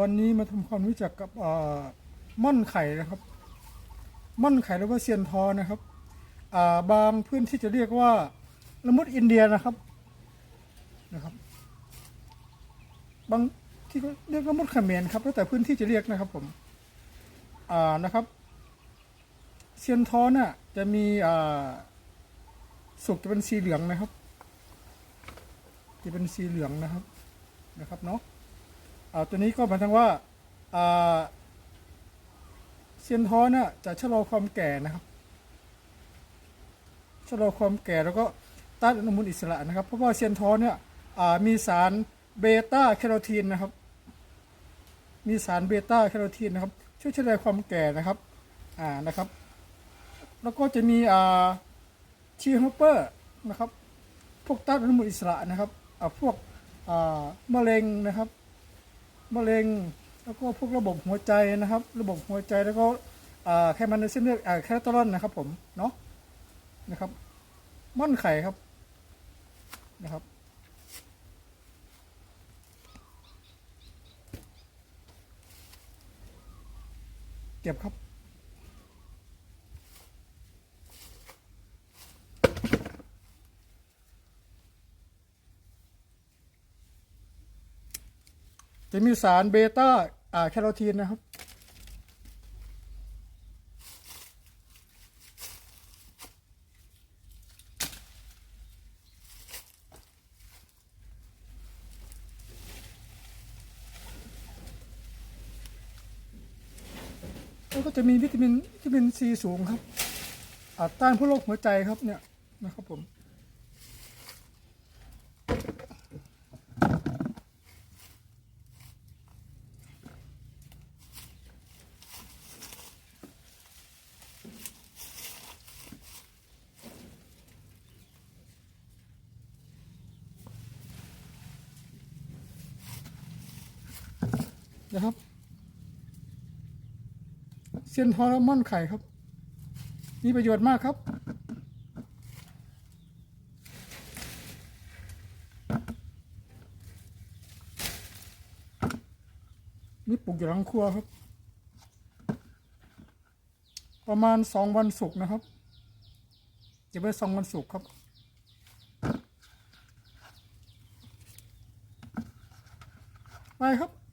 วันนี้มาทำความรู้จักกับม่อนไข่นะครับ ม่อนไข่หรือว่าเซียนทอนะครับาบางพื้นที่จะเรียกว่าละมุดอินเดียนะครับนะครับ บางที่ก็เรียกละมุดเขมรครับแล้วแต่พื้นที่จะเรียกนะครับผมนะครับเซียนทอน่ะจะมีสุกจะเป็นสีเหลืองนะครับ จะเป็นสีเหลืองนะครับนะครับเนาะ อ่าตัวนี้ก็หมายถึงว่าอ่าเซียนท้อเนี่ยจะชะลอความแก่นะครับชะลอความแก่แล้วก็ต้านอนุมูลอิสระนะครับ เพราะว่าเซียนท้อเนี่ยอ่ามีสารเบต้าแคโรทีนนะครับ มีสารเบต้าแคโรทีนนะครับ ช่วยชะลอความแก่นะครับอ่านะครับ แล้วก็จะมีอ่าชีฮอปเปอร์นะครับ พวกต้านอนุมูลอิสระนะครับอ่าพวกอ่ามะเร็งนะครับ มะเร็ง แล้วก็พวกระบบหัวใจนะครับ ระบบหัวใจแล้วก็อ่าไขมันในเส้นเลือดแคลเตอรอนนะครับ ผมเนาะนะครับม่อนไข่ครับนะครับเก็บครับ จะมีสารเบต้าอ่าแคโรทีนนะครับ แล้วก็จะมีวิตามินวิตามินซีสูงครับอาต้านพวกโรคหัวใจครับเนี่ยนะครับผม นะครับเซียนทอร์มอนไข่ครับ มีประโยชน์มากครับนี่ปลูกอยู่หลังครัวครับ ประมาณสองวันสุกนะครับเก็บไว้สองวันสุกครับ ไปครับ